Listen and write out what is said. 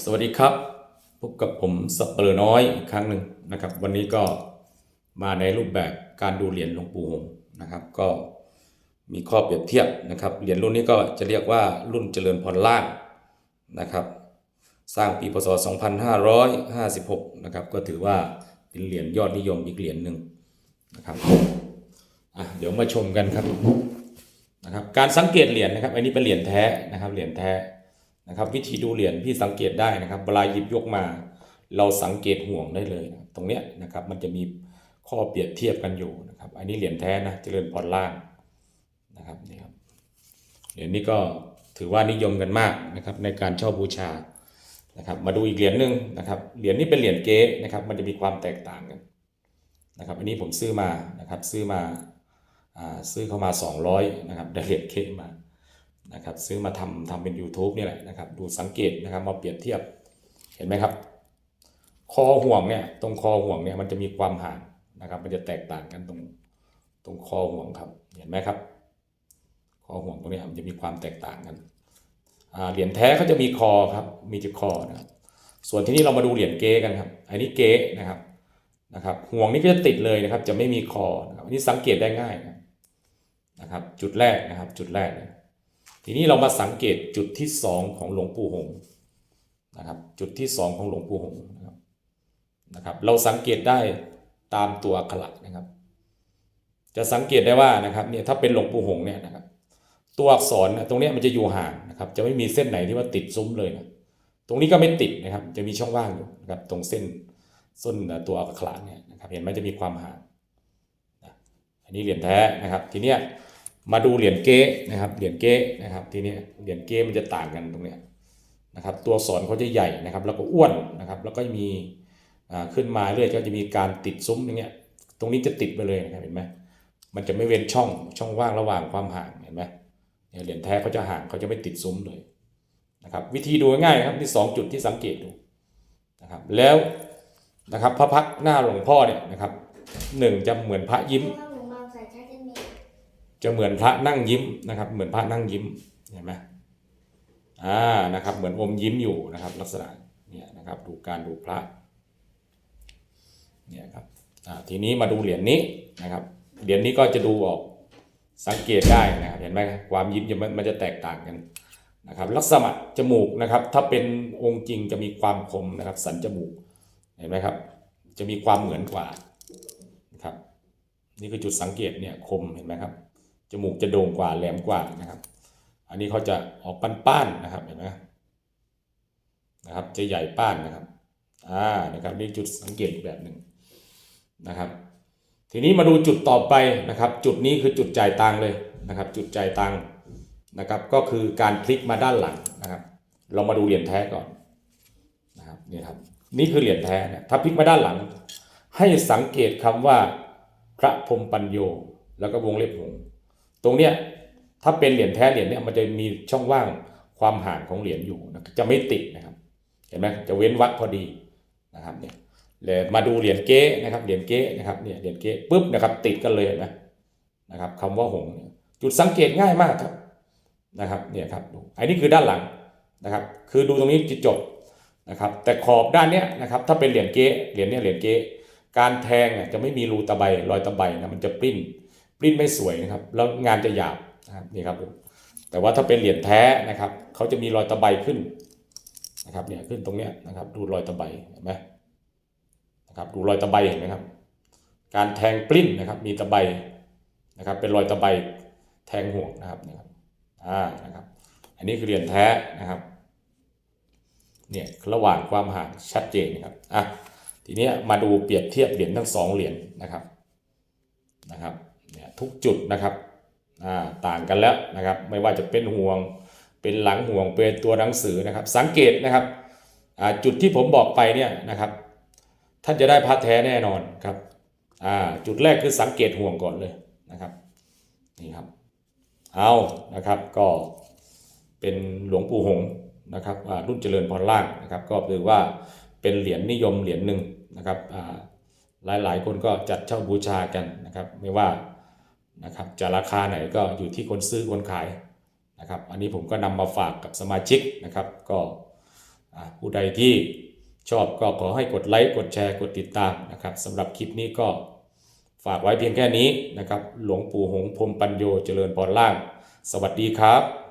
สวัสดีครับ พบกับผมสับเปลือน้อยอีกครั้งหนึ่งนะครับ วันนี้ก็มาในรูปแบบการดูเหรียญหลวงปู่หงนะครับ ก็มีข้อเปรียบเทียบนะครับเหรียญรุ่นนี้ก็จะเรียกว่ารุ่นเจริญพรล่างนะครับ สร้างปีพศ 2556 นะครับ ก็ถือว่าเป็นเหรียญยอดนิยมอีกเหรียญหนึ่งนะครับอะเดี๋ยวมาชมกันครับนะครับ การสังเกตเหรียญนะครับ อันนี้เป็นเหรียญแท้นะครับเหรียญแท้ นะครับ วิธีดูเหรียญพี่สังเกตได้นะครับเวลาหยิบยกมา เราสังเกตห่วงได้เลยนะตรงเนี้ยนะครับมันจะมีข้อเปรียบเทียบกันอยู่นะครับ อันนี้เหรียญแท้นะเจริญพรล่างนะครับนี่ครับเหรียญนี้ก็ถือว่านิยมกันมากนะครับในการเช่าบูชานะครับ มาดูอีกเหรียญหนึ่งนะครับเหรียญนี้เป็นเหรียญเก๊นะครับ มันจะมีความแตกต่างกันนะครับ อันนี้ผมซื้อมานะครับซื้อมาอ่าซื้อเข้ามา 200นะครับได้เหรียญเก๊มา นะครับซื้อมาทำทำเป็น YouTube นี่แหละนะครับดูสังเกตนะครับมาเปรียบเทียบเห็นไหมครับ คอห่วงเนี่ยตรงคอห่วงเนี่ยมันจะมีความห่างนะครับ มันจะแตกต่างกันตรงตรงคอห่วงครับเห็นไหมครับ คอห่วงตรงนี้มันจะมีความแตกต่างกันเหรียญแท้เขาจะมีคอครับมีจุดคอนะครับส่วนที่นี่เรามาดูเหรียญเก๊กันครับ อันนี้เก๊นะครับนะครับ ห่วงนี้ก็จะติดเลยนะครับ จะไม่มีคอนะครับอันนี้สังเกตได้ง่ายนะครับนะครับจุดแรกนะครับ จุดแรกนะ ทีนี้เรามาสังเกตจุดที่สองของหลวงปู่หงนะครับ จุดที่สองของหลวงปู่หงนะครับนะครับ เราสังเกตได้ตามตัวอักขระนะครับ จะสังเกตได้ว่านะครับเนี่ยถ้าเป็นหลวงปู่หงเนี่ยนะครับ ตัวอักษรนะตรงนี้มันจะอยู่ห่างนะครับ จะไม่มีเส้นไหนที่ว่าติดซุ้มเลยนะตรงนี้ก็ไม่ติดนะครับ จะมีช่องว่างอยู่นะครับ ตรงเส้นส้นตัวอักขระเนี่ยนะครับ เห็นไหมจะมีความห่างอันนี้เหรียญแท้นะครับ ทีเนี้ย มาดูเหรียญเก๊นะครับ เหรียญเก๊นะครับทีนี้เหรียญเก๊มันจะต่างกันตรงเนี้ยนะครับ ตัวอักษรเขาจะใหญ่นะครับ แล้วก็อ้วนนะครับ แล้วก็มีขึ้นมาเรื่อยก็จะมีการติดซุ้มอย่างเงี้ย ตรงนี้จะติดไปเลยนะครับเห็นไหมมันจะไม่เว้นช่องช่องว่างระหว่างความห่างเห็นไหมเหรียญแท้เขาจะห่างเขาจะไม่ติดซุ้มเลยนะครับวิธีดูง่ายครับที่สองจุดที่สังเกตดูนะครับแล้วนะครับพระพักหน้าหลวงพ่อเนี่ยนะครับหนึ่งจะเหมือนพระยิ้ม จะเหมือนพระนั่งยิ้มนะครับ เหมือนพระนั่งยิ้มเห็นไหมอ่านะครับ เหมือนอมยิ้มอยู่นะครับ ลักษณะเนี่ยนะครับดูการดูพระเนี่ยครับอ่าทีนี้มาดูเหรียญนี้นะครับเหรียญนี้ก็จะดูออกสังเกตได้นะครับเห็นไหมความยิ้มจะมันมันจะแตกต่างกันนะครับ ลักษณะจมูกนะครับ ถ้าเป็นองค์จริงจะมีความคมนะครับ สันจมูกเห็นไหมครับ จะมีความเหมือนกว่านะครับ นี่คือจุดสังเกตเนี่ยคมเห็นไหมครับ จมูกจะโด่งกว่าแหลมกว่านะครับ อันนี้เขาจะออกป้านๆนะครับเห็นไหมนะครับจะใหญ่ป้านนะครับอ่านะครับนี่จุดสังเกตอีกแบบหนึ่งนะครับ ทีนี้มาดูจุดต่อไปนะครับ จุดนี้คือจุดจ่ายตังเลยนะครับ จุดจ่ายตังนะครับ ก็คือการพลิกมาด้านหลังนะครับ เรามาดูเหรียญแท้ก่อนนะครับนี่ครับนี่คือเหรียญแท้เนี่ยถ้าพลิกมาด้านหลัง ให้สังเกตคำว่าพระพรมปัญโย แล้วก็วงเล็บหง ตรงเนี้ยถ้าเป็นเหรียญแท้เหรียญเนี้ยมันจะมีช่องว่างความห่างของเหรียญอยู่นะจะไม่ติดนะครับ เห็นไหมจะเว้นวรรคพอดีนะครับเนี่ยเลยมาดูเหรียญเก๊นะครับเหรียญเก๊นะครับเนี่ยเหรียญเก๊ปุ๊บนะครับติดกันเลยนไหมนะครับคำว่าหงจุดสังเกตง่ายมากครับนะครับเนี่ยครับดูอันนี้คือด้านหลังนะครับคือดูตรงนี้จะจบนะครับแต่ขอบด้านเนี้ยนะครับถ้าเป็นเหรียญเก๊เหรียญเนี้ยเหรียญเก๊การแทงเนี่ยจะไม่มีรูตะไบรอยตะไบนะมันจะปริ้น ริ้นไม่สวยนะครับ แล้วงานจะหยาบนะครับนี่ครับผมแต่ว่าถ้าเป็นเหรียญแท้นะครับเขาจะมีรอยตะไบขึ้นนะครับเนี่ยขึ้นตรงเนี้ยนะครับ ดูรอยตะไบเห็นไหมนะครับดูรอยตะไบเห็นไหมครับ การแทงปริ้นนะครับ มีตะไบนะครับ เป็นรอยตะไบแทงห่วงนะครับนะครับอ่านะครับ อันนี้คือเหรียญแท้นะครับเนี่ยระหว่างความห่างชัดเจนนะครับอะทีนี้มาดูเปรียบเทียบเหรียญทั้งสองเหรียญนะครับนะครับ ทุกจุดนะครับต่างกันแล้วนะครับไม่ว่าจะเป็นห่วงเป็นหลังห่วงเป็นตัวหนังสือนะครับ สังเกตนะครับจุดที่ผมบอกไปเนี่ยนะครับ ท่านจะได้พระแท้แน่นอนครับจุดแรกคือสังเกตห่วงก่อนเลยนะครับนี่ครับเอานะครับก็เป็นหลวงปู่หงนะครับอ่ารุ่นเจริญพรล่างนะครับก็ถือว่าเป็นเหรียญนิยมเหรียญหนึ่งนะครับหลายหลายคนก็จัดเช่าบูชากันนะครับ ไม่ว่า นะครับจะราคาไหนก็อยู่ที่คนซื้อคนขายนะครับ อันนี้ผมก็นำมาฝากกับสมาชิกนะครับ ก็ผู้ใดที่ชอบก็ขอให้กดไลค์กดแชร์กดติดตามนะครับสำหรับคลิปนี้ก็ฝากไว้เพียงแค่นี้นะครับ หลวงปู่หงพรมปัญโยเจริญพรล่าง สวัสดีครับ